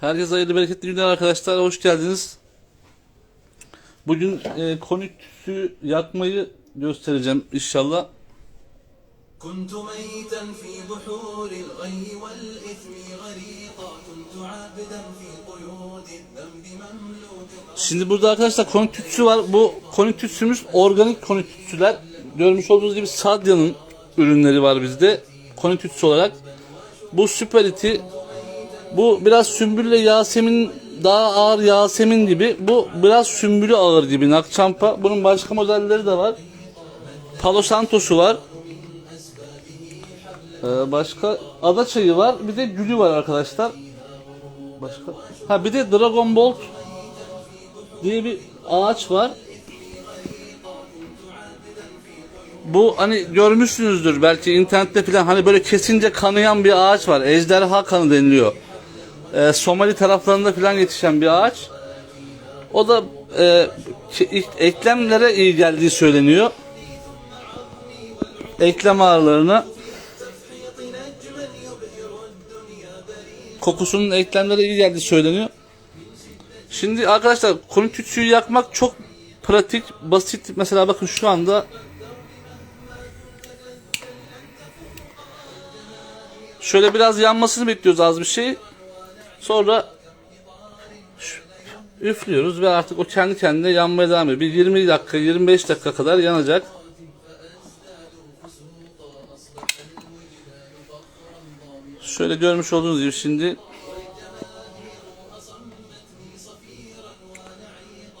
Herkese hayırlı bereketli günler arkadaşlar. Hoş geldiniz. Bugün e, konüktüsü yakmayı göstereceğim inşallah. كنت ميتا في بحور الغي والإثم غريقا كنت عابدا في قيود الذنب مملوكا Şimdi burada arkadaşlar konüktüsü var. Bu konüktüsümüz organik konüktüsüler. Görmüş olduğunuz gibi Sadya'nın ürünleri var bizde. Konüktüsü olarak. Bu Süperiti bu biraz sümbülle Yasemin daha ağır Yasemin gibi. Bu biraz sümbülü ağır gibi Nakçampa. Bunun başka modelleri de var. Palo Santos'u var. Ee, başka ada çayı var. Bir de gülü var arkadaşlar. Başka. Ha bir de Dragon Bolt diye bir ağaç var. Bu hani görmüşsünüzdür belki internette falan hani böyle kesince kanayan bir ağaç var. Ejderha kanı deniliyor. Ee, Somali taraflarında falan yetişen bir ağaç. O da e, eklemlere iyi geldiği söyleniyor. Eklem ağrılarına kokusunun eklemlere iyi geldiği söyleniyor. Şimdi arkadaşlar konu tütsüyü yakmak çok pratik, basit. Mesela bakın şu anda şöyle biraz yanmasını bekliyoruz az bir şey. Sonra üflüyoruz ve artık o kendi kendine yanmaya devam ediyor. Bir 20 dakika, 25 dakika kadar yanacak. Şöyle görmüş olduğunuz gibi şimdi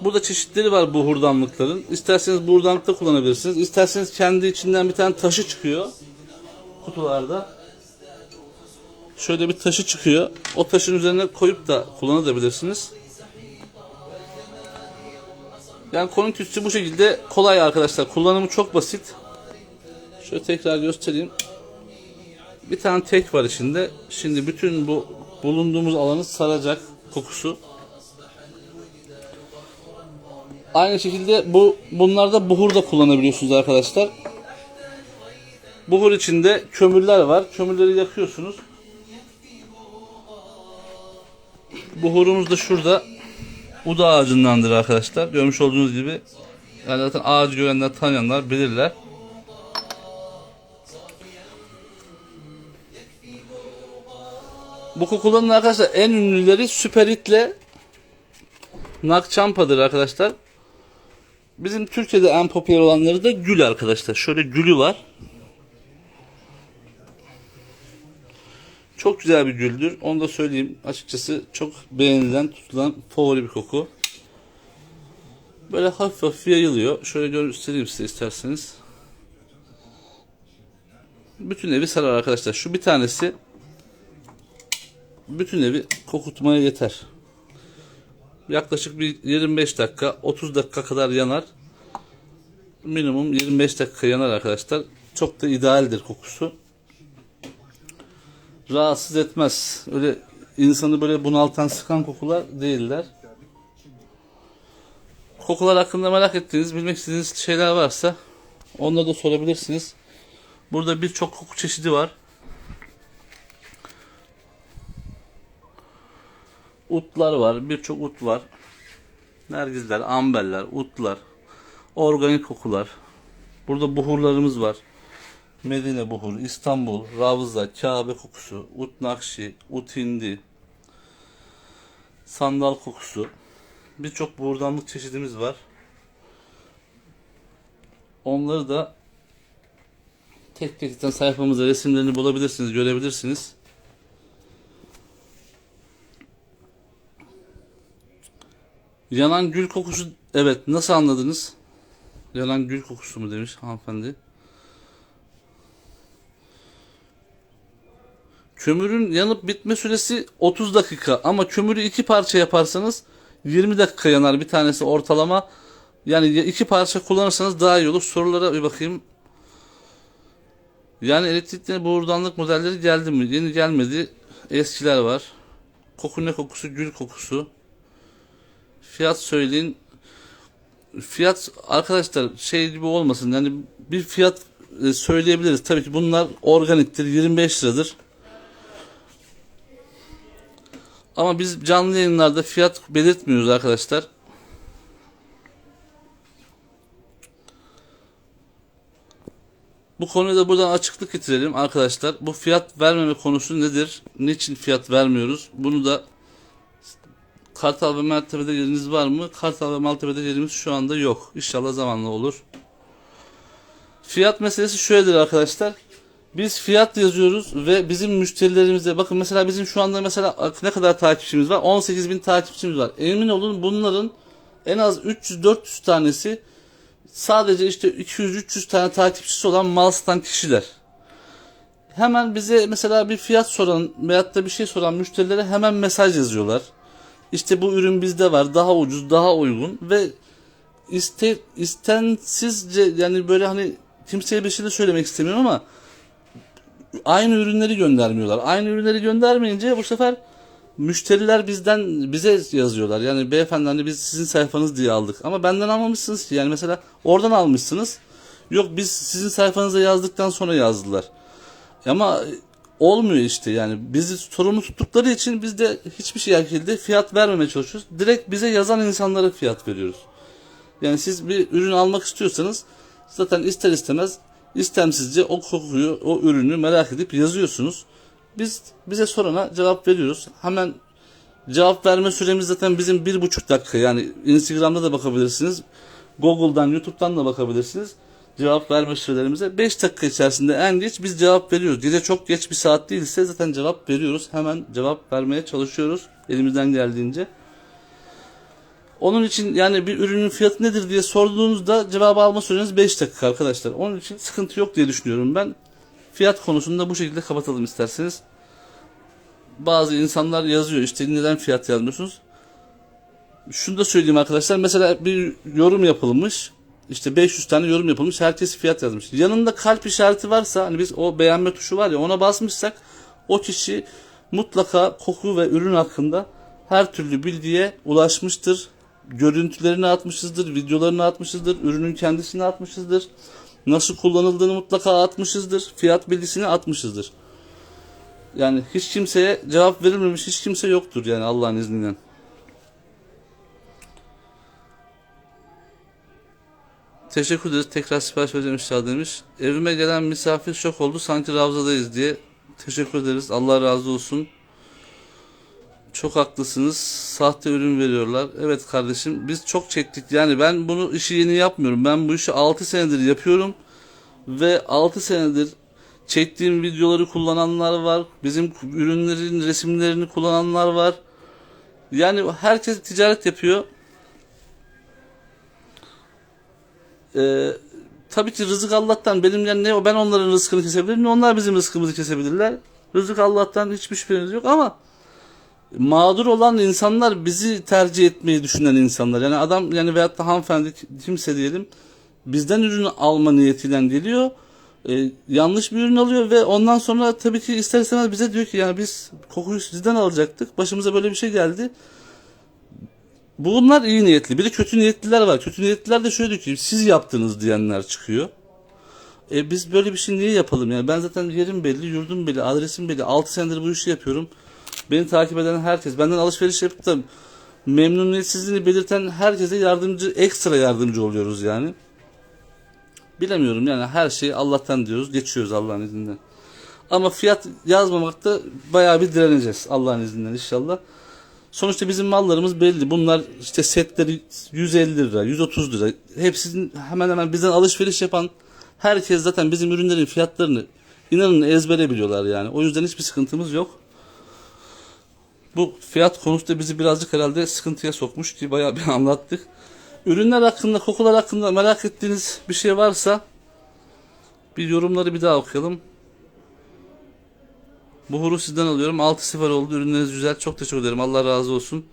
Burada çeşitleri var bu hurdanlıkların. İsterseniz bu hurdanlıkta kullanabilirsiniz. İsterseniz kendi içinden bir tane taşı çıkıyor. Kutularda. Şöyle bir taşı çıkıyor. O taşın üzerine koyup da kullanabilirsiniz. Yani konun tütsü bu şekilde kolay arkadaşlar. Kullanımı çok basit. Şöyle tekrar göstereyim. Bir tane tek var içinde. Şimdi bütün bu bulunduğumuz alanı saracak kokusu. Aynı şekilde bu bunlarda buhur da kullanabiliyorsunuz arkadaşlar. Buhur içinde kömürler var. Kömürleri yakıyorsunuz. Buhurumuz da şurada. Uda ağacındandır arkadaşlar. Görmüş olduğunuz gibi. Yani zaten ağacı görenler tanıyanlar bilirler. Bu kokuların arkadaşlar en ünlüleri Süperit'le Nakçampa'dır arkadaşlar. Bizim Türkiye'de en popüler olanları da gül arkadaşlar. Şöyle gülü var. Çok güzel bir güldür. Onu da söyleyeyim. Açıkçası çok beğenilen, tutulan favori bir koku. Böyle hafif hafif yayılıyor. Şöyle göstereyim size isterseniz. Bütün evi sarar arkadaşlar. Şu bir tanesi bütün evi kokutmaya yeter. Yaklaşık bir 25 dakika, 30 dakika kadar yanar. Minimum 25 dakika yanar arkadaşlar. Çok da idealdir kokusu. Rahatsız etmez. Öyle insanı böyle bunaltan, sıkan kokular değiller. Kokular hakkında merak ettiğiniz, bilmek istediğiniz şeyler varsa onları da sorabilirsiniz. Burada birçok koku çeşidi var. Utlar var, birçok ut var. Nergizler, amberler, utlar, organik kokular. Burada buhurlarımız var. Medine buhur, İstanbul, Ravza, Kabe kokusu, ut nakşi, ut hindi, sandal kokusu. Birçok buhurdanlık çeşidimiz var. Onları da tek tek sayfamızda resimlerini bulabilirsiniz, görebilirsiniz. Yanan gül kokusu evet nasıl anladınız? Yanan gül kokusu mu demiş hanımefendi. Kömürün yanıp bitme süresi 30 dakika ama kömürü iki parça yaparsanız 20 dakika yanar bir tanesi ortalama. Yani iki parça kullanırsanız daha iyi olur. Sorulara bir bakayım. Yani elektrikli boğurdanlık modelleri geldi mi? Yeni gelmedi. Eskiler var. Koku ne kokusu? Gül kokusu. Fiyat söyleyin. Fiyat arkadaşlar şey gibi olmasın. Yani bir fiyat e, söyleyebiliriz. Tabii ki bunlar organiktir. 25 liradır. Ama biz canlı yayınlarda fiyat belirtmiyoruz arkadaşlar. Bu konuya da buradan açıklık getirelim arkadaşlar. Bu fiyat vermeme konusu nedir? Niçin fiyat vermiyoruz? Bunu da Kartal ve Maltepe'de yeriniz var mı? Kartal ve Maltepe'de yerimiz şu anda yok. İnşallah zamanla olur. Fiyat meselesi şöyledir arkadaşlar. Biz fiyat yazıyoruz ve bizim müşterilerimize bakın mesela bizim şu anda mesela ne kadar takipçimiz var? 18 bin takipçimiz var. Emin olun bunların en az 300-400 tanesi sadece işte 200-300 tane takipçisi olan mal satan kişiler. Hemen bize mesela bir fiyat soran veyahut da bir şey soran müşterilere hemen mesaj yazıyorlar. İşte bu ürün bizde var daha ucuz daha uygun ve iste, istensizce yani böyle hani kimseye bir şey de söylemek istemiyorum ama aynı ürünleri göndermiyorlar. Aynı ürünleri göndermeyince bu sefer müşteriler bizden bize yazıyorlar. Yani beyefendi hani biz sizin sayfanız diye aldık. Ama benden almamışsınız ki. Yani mesela oradan almışsınız. Yok biz sizin sayfanıza yazdıktan sonra yazdılar. Ama olmuyor işte yani. Bizi sorumlu tuttukları için biz de hiçbir şey şekilde fiyat vermemeye çalışıyoruz. Direkt bize yazan insanlara fiyat veriyoruz. Yani siz bir ürün almak istiyorsanız zaten ister istemez istemsizce o kokuyu, o ürünü merak edip yazıyorsunuz. Biz bize sorana cevap veriyoruz. Hemen cevap verme süremiz zaten bizim bir buçuk dakika. Yani Instagram'da da bakabilirsiniz. Google'dan, YouTube'dan da bakabilirsiniz. Cevap verme sürelerimize 5 dakika içerisinde en geç biz cevap veriyoruz. Gece çok geç bir saat değilse zaten cevap veriyoruz. Hemen cevap vermeye çalışıyoruz elimizden geldiğince. Onun için yani bir ürünün fiyatı nedir diye sorduğunuzda cevabı alma süreniz 5 dakika arkadaşlar. Onun için sıkıntı yok diye düşünüyorum ben. Fiyat konusunda bu şekilde kapatalım isterseniz. Bazı insanlar yazıyor işte neden fiyat yazmıyorsunuz? Şunu da söyleyeyim arkadaşlar. Mesela bir yorum yapılmış. İşte 500 tane yorum yapılmış. Herkes fiyat yazmış. Yanında kalp işareti varsa hani biz o beğenme tuşu var ya ona basmışsak o kişi mutlaka koku ve ürün hakkında her türlü bilgiye ulaşmıştır. Görüntülerini atmışızdır, videolarını atmışızdır, ürünün kendisini atmışızdır. Nasıl kullanıldığını mutlaka atmışızdır. Fiyat bilgisini atmışızdır. Yani hiç kimseye cevap verilmemiş hiç kimse yoktur yani Allah'ın izniyle. Teşekkür ederiz. Tekrar sipariş vereceğim inşallah demiş. Evime gelen misafir şok oldu. Sanki Ravza'dayız diye. Teşekkür ederiz. Allah razı olsun. Çok haklısınız. Sahte ürün veriyorlar. Evet kardeşim biz çok çektik. Yani ben bunu işi yeni yapmıyorum. Ben bu işi 6 senedir yapıyorum. Ve 6 senedir çektiğim videoları kullananlar var. Bizim ürünlerin resimlerini kullananlar var. Yani herkes ticaret yapıyor. Ee, tabii ki rızık Allah'tan. Benim yani ne ben onların rızkını kesebilirim ne onlar bizim rızkımızı kesebilirler. Rızık Allah'tan hiçbir şüpheniz yok ama mağdur olan insanlar bizi tercih etmeyi düşünen insanlar. Yani adam yani veyahut da hanımefendi kimse diyelim bizden ürün alma niyetiyle geliyor. Ee, yanlış bir ürün alıyor ve ondan sonra tabii ki ister istemez bize diyor ki yani biz kokuyu sizden alacaktık. Başımıza böyle bir şey geldi. Bunlar iyi niyetli. Bir de kötü niyetliler var. Kötü niyetliler de şöyle diyor ki siz yaptınız diyenler çıkıyor. E biz böyle bir şey niye yapalım yani? Ben zaten yerim belli, yurdum belli, adresim belli. 6 senedir bu işi yapıyorum. Beni takip eden herkes, benden alışveriş yapıp da memnuniyetsizliğini belirten herkese yardımcı, ekstra yardımcı oluyoruz yani. Bilemiyorum yani her şeyi Allah'tan diyoruz, geçiyoruz Allah'ın izniyle. Ama fiyat yazmamakta bayağı bir direneceğiz Allah'ın izniyle inşallah. Sonuçta bizim mallarımız belli. Bunlar işte setleri 150 lira, 130 lira. Hepsinin hemen hemen bizden alışveriş yapan herkes zaten bizim ürünlerin fiyatlarını inanın ezbere biliyorlar yani. O yüzden hiçbir sıkıntımız yok. Bu fiyat konusunda bizi birazcık herhalde sıkıntıya sokmuş ki bayağı bir anlattık. Ürünler hakkında, kokular hakkında merak ettiğiniz bir şey varsa bir yorumları bir daha okuyalım. Buhuru sizden alıyorum. 6 sefer oldu. Ürünleriniz güzel. Çok teşekkür ederim. Allah razı olsun.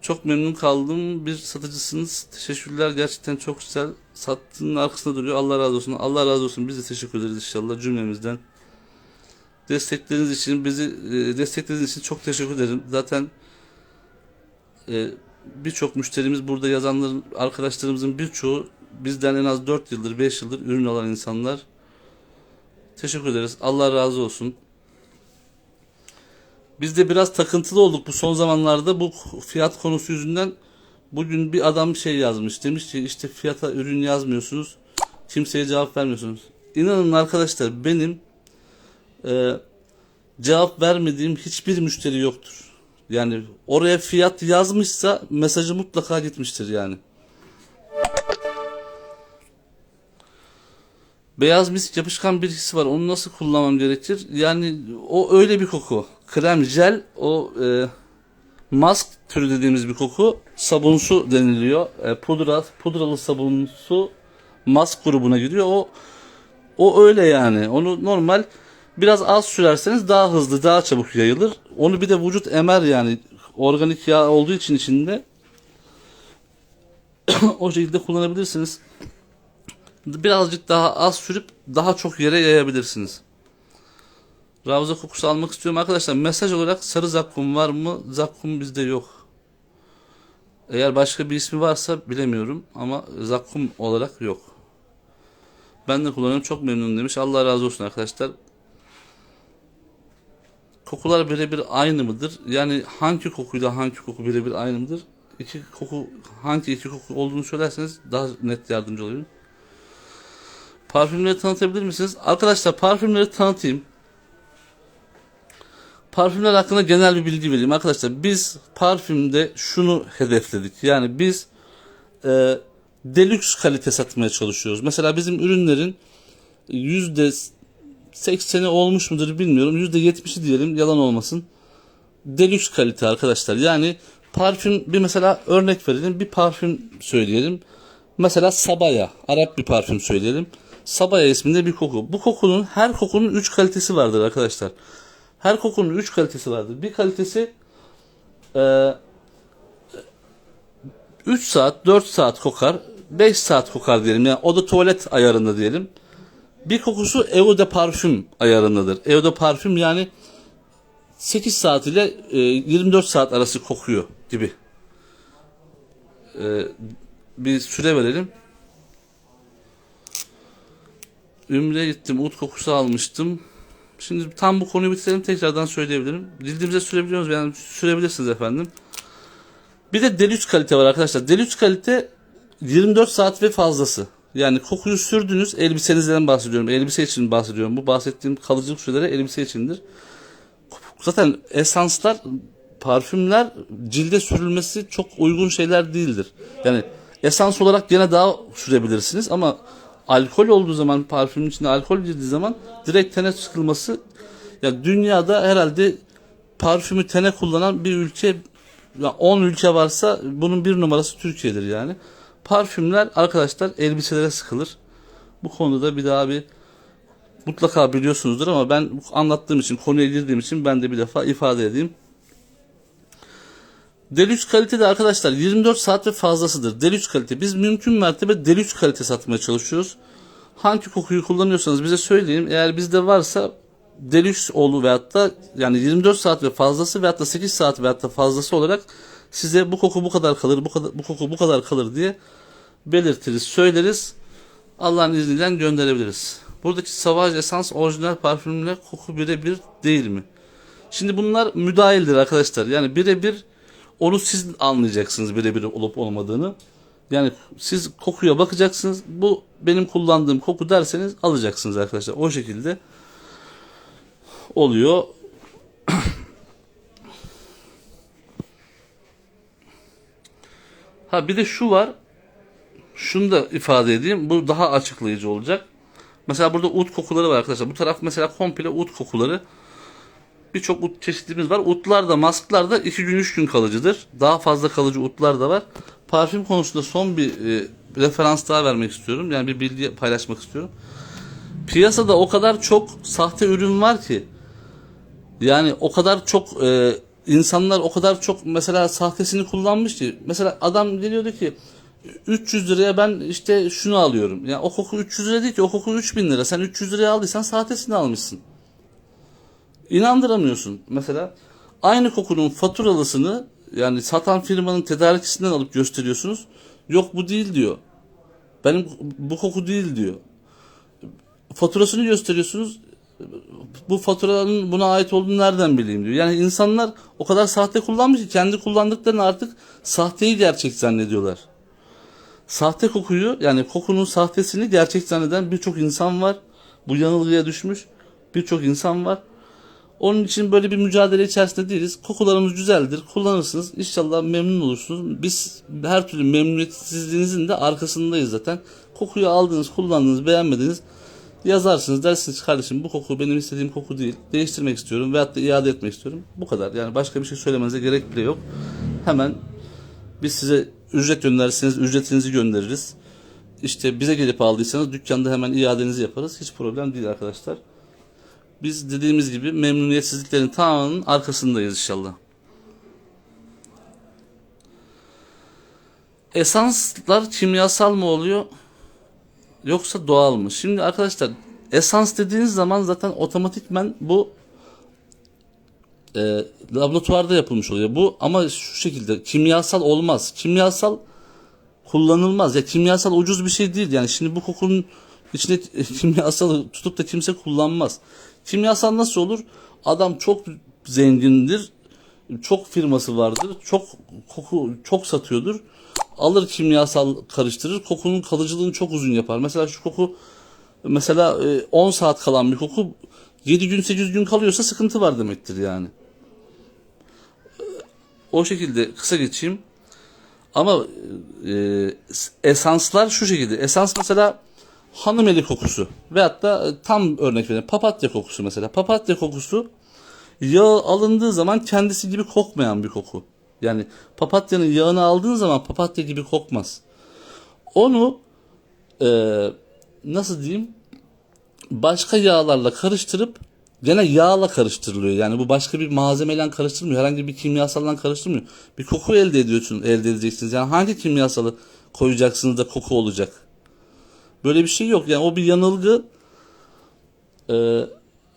Çok memnun kaldım. Bir satıcısınız. Teşekkürler. Gerçekten çok güzel. Sattığının arkasında duruyor. Allah razı olsun. Allah razı olsun. Biz de teşekkür ederiz inşallah cümlemizden. Destekleriniz için, bizi e, desteklediğiniz için çok teşekkür ederim. Zaten e, birçok müşterimiz burada yazanların, arkadaşlarımızın birçoğu bizden en az 4 yıldır, 5 yıldır ürün alan insanlar. Teşekkür ederiz. Allah razı olsun. Biz de biraz takıntılı olduk bu son zamanlarda bu fiyat konusu yüzünden. Bugün bir adam şey yazmış. Demiş ki işte fiyata ürün yazmıyorsunuz. Kimseye cevap vermiyorsunuz. İnanın arkadaşlar benim e, cevap vermediğim hiçbir müşteri yoktur. Yani oraya fiyat yazmışsa mesajı mutlaka gitmiştir yani. Beyaz misk yapışkan bir hissi var. Onu nasıl kullanmam gerekir? Yani o öyle bir koku. Krem, jel, o e, mask türü dediğimiz bir koku. Sabunsu deniliyor. E, pudra, pudralı sabunsu mask grubuna giriyor. O o öyle yani. Onu normal biraz az sürerseniz daha hızlı, daha çabuk yayılır. Onu bir de vücut emer yani. Organik yağ olduğu için içinde o şekilde kullanabilirsiniz. Birazcık daha az sürüp daha çok yere yayabilirsiniz. Ravza kokusu almak istiyorum arkadaşlar. Mesaj olarak sarı zakkum var mı? Zakkum bizde yok. Eğer başka bir ismi varsa bilemiyorum ama zakkum olarak yok. Ben de kullanıyorum çok memnunum demiş. Allah razı olsun arkadaşlar. Kokular birebir aynı mıdır? Yani hangi kokuyla hangi koku birebir aynı mıdır? İki koku hangi iki koku olduğunu söylerseniz daha net yardımcı olurum. Parfümleri tanıtabilir misiniz? Arkadaşlar parfümleri tanıtayım. Parfümler hakkında genel bir bilgi vereyim. Arkadaşlar biz parfümde şunu hedefledik. Yani biz e, deluxe kalite satmaya çalışıyoruz. Mesela bizim ürünlerin yüzde 80'i olmuş mudur bilmiyorum. Yüzde 70'i diyelim yalan olmasın. Deluxe kalite arkadaşlar. Yani parfüm bir mesela örnek verelim. Bir parfüm söyleyelim. Mesela Sabaya. Arap bir parfüm söyleyelim. Sabaya isminde bir koku. Bu kokunun her kokunun 3 kalitesi vardır arkadaşlar. Her kokunun 3 kalitesi vardır. Bir kalitesi e, 3 saat, 4 saat kokar. 5 saat kokar diyelim. Yani o da tuvalet ayarında diyelim. Bir kokusu eau de parfüm ayarındadır. Eau de parfüm yani 8 saat ile e, 24 saat arası kokuyor gibi. E, bir süre verelim. Ümre'ye gittim. Ut kokusu almıştım. Şimdi tam bu konuyu bitirelim tekrardan söyleyebilirim. Cildimize sürebiliyoruz yani sürebilirsiniz efendim. Bir de Deluxe kalite var arkadaşlar. Deluxe kalite 24 saat ve fazlası. Yani kokuyu sürdünüz elbisenizden bahsediyorum. Elbise için bahsediyorum. Bu bahsettiğim kalıcılık süreleri elbise içindir. Zaten esanslar, parfümler cilde sürülmesi çok uygun şeyler değildir. Yani esans olarak gene daha sürebilirsiniz ama alkol olduğu zaman parfümün içinde alkol girdiği zaman direkt tene sıkılması ya dünyada herhalde parfümü tene kullanan bir ülke ya 10 ülke varsa bunun bir numarası Türkiye'dir yani. Parfümler arkadaşlar elbiselere sıkılır. Bu konuda bir daha bir mutlaka biliyorsunuzdur ama ben anlattığım için konuya girdiğim için ben de bir defa ifade edeyim. Deluxe kalite de arkadaşlar 24 saat ve fazlasıdır. Deluxe kalite. Biz mümkün mertebe deluxe kalite satmaya çalışıyoruz. Hangi kokuyu kullanıyorsanız bize söyleyin. Eğer bizde varsa deluxe olu veyahut da yani 24 saat ve fazlası veyahut da 8 saat veyahut da fazlası olarak size bu koku bu kadar kalır, bu kadar bu koku bu kadar kalır diye belirtiriz, söyleriz. Allah'ın izniyle gönderebiliriz. Buradaki Savage Essence orijinal parfümle koku birebir değil mi? Şimdi bunlar müdahildir arkadaşlar. Yani birebir onu siz anlayacaksınız birebir olup olmadığını. Yani siz kokuya bakacaksınız. Bu benim kullandığım koku derseniz alacaksınız arkadaşlar. O şekilde oluyor. ha bir de şu var. Şunu da ifade edeyim. Bu daha açıklayıcı olacak. Mesela burada ut kokuları var arkadaşlar. Bu taraf mesela komple ut kokuları. Birçok ut çeşitimiz var. Utlar da masklar da 2 gün 3 gün kalıcıdır. Daha fazla kalıcı utlar da var. Parfüm konusunda son bir e, referans daha vermek istiyorum. Yani bir bilgi paylaşmak istiyorum. Piyasada o kadar çok sahte ürün var ki yani o kadar çok e, insanlar o kadar çok mesela sahtesini kullanmış ki mesela adam geliyordu ki 300 liraya ben işte şunu alıyorum. Yani o koku 300 lira değil ki o koku 3000 lira. Sen 300 liraya aldıysan sahtesini almışsın. İnandıramıyorsun. Mesela aynı kokunun faturalısını yani satan firmanın tedarikçisinden alıp gösteriyorsunuz. Yok bu değil diyor. Benim bu koku değil diyor. Faturasını gösteriyorsunuz. Bu faturaların buna ait olduğunu nereden bileyim diyor. Yani insanlar o kadar sahte kullanmış ki kendi kullandıklarını artık sahteyi gerçek zannediyorlar. Sahte kokuyu yani kokunun sahtesini gerçek zanneden birçok insan var. Bu yanılgıya düşmüş birçok insan var. Onun için böyle bir mücadele içerisinde değiliz. Kokularımız güzeldir. Kullanırsınız. İnşallah memnun olursunuz. Biz her türlü memnuniyetsizliğinizin de arkasındayız zaten. Kokuyu aldınız, kullandınız, beğenmediniz. Yazarsınız dersiniz kardeşim bu koku benim istediğim koku değil. Değiştirmek istiyorum veyahut da iade etmek istiyorum. Bu kadar. Yani başka bir şey söylemenize gerek bile yok. Hemen biz size ücret gönderirseniz ücretinizi göndeririz. İşte bize gelip aldıysanız dükkanda hemen iadenizi yaparız. Hiç problem değil arkadaşlar. Biz dediğimiz gibi memnuniyetsizliklerin tamamının arkasındayız inşallah. Esanslar kimyasal mı oluyor yoksa doğal mı? Şimdi arkadaşlar esans dediğiniz zaman zaten otomatikmen bu e, laboratuvarda yapılmış oluyor. Bu ama şu şekilde kimyasal olmaz. Kimyasal kullanılmaz. Ya kimyasal ucuz bir şey değil. Yani şimdi bu kokunun içine kimyasal tutup da kimse kullanmaz. Kimyasal nasıl olur? Adam çok zengindir. Çok firması vardır. Çok koku çok satıyordur. Alır kimyasal karıştırır. Kokunun kalıcılığını çok uzun yapar. Mesela şu koku mesela e, 10 saat kalan bir koku 7 gün 8 gün kalıyorsa sıkıntı var demektir yani. O şekilde kısa geçeyim. Ama e, esanslar şu şekilde. Esans mesela hanım eli kokusu. Veyahut da e, tam örnek vereyim. Papatya kokusu mesela. Papatya kokusu yağı alındığı zaman kendisi gibi kokmayan bir koku. Yani papatyanın yağını aldığın zaman papatya gibi kokmaz. Onu e, nasıl diyeyim başka yağlarla karıştırıp gene yağla karıştırılıyor. Yani bu başka bir malzemeyle karıştırmıyor. Herhangi bir kimyasalla karıştırmıyor. Bir koku elde ediyorsun, elde edeceksiniz. Yani hangi kimyasalı koyacaksınız da koku olacak? Böyle bir şey yok. Yani o bir yanılgı. Ee,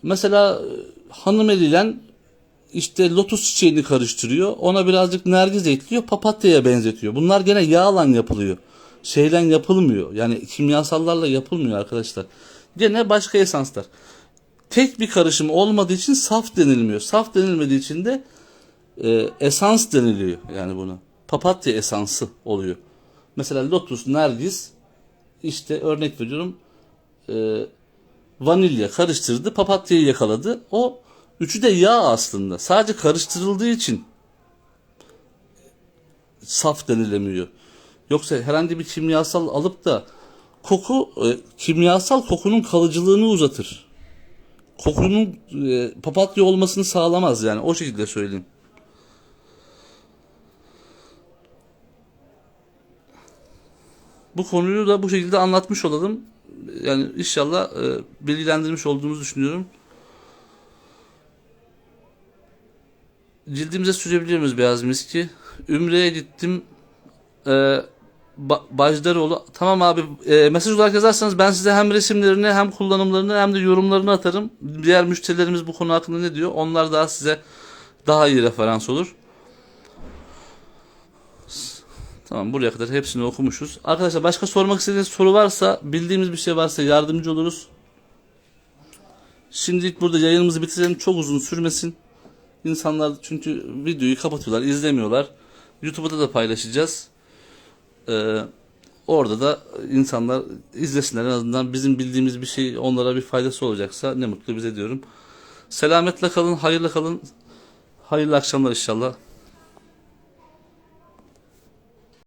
mesela e, hanım eliyle işte lotus çiçeğini karıştırıyor. Ona birazcık nergiz ekliyor. Papatyaya benzetiyor. Bunlar gene yağla yapılıyor. Şeyle yapılmıyor. Yani kimyasallarla yapılmıyor arkadaşlar. Gene başka esanslar. Tek bir karışım olmadığı için saf denilmiyor. Saf denilmediği için de e, esans deniliyor yani buna. Papatya esansı oluyor. Mesela lotus, nergis işte örnek veriyorum e, vanilya karıştırdı papatyayı yakaladı. O üçü de yağ aslında. Sadece karıştırıldığı için saf denilemiyor. Yoksa herhangi bir kimyasal alıp da koku e, kimyasal kokunun kalıcılığını uzatır. Kokunun e, papatya olmasını sağlamaz yani o şekilde söyleyeyim. Bu konuyu da bu şekilde anlatmış olalım. Yani inşallah e, bilgilendirmiş olduğumuzu düşünüyorum. Cildimize sürebiliyor muyuz beyaz miski? Ümre'ye gittim. E, ba- Bajdaroğlu. Tamam abi e, mesaj olarak yazarsanız ben size hem resimlerini hem kullanımlarını hem de yorumlarını atarım. Diğer müşterilerimiz bu konu hakkında ne diyor? Onlar daha size daha iyi referans olur. Tamam buraya kadar hepsini okumuşuz. Arkadaşlar başka sormak istediğiniz soru varsa, bildiğimiz bir şey varsa yardımcı oluruz. Şimdilik burada yayınımızı bitirelim. Çok uzun sürmesin. İnsanlar çünkü videoyu kapatıyorlar, izlemiyorlar. YouTube'da da paylaşacağız. Ee, orada da insanlar izlesinler en azından bizim bildiğimiz bir şey onlara bir faydası olacaksa ne mutlu bize diyorum. Selametle kalın, hayırlı kalın. Hayırlı akşamlar inşallah.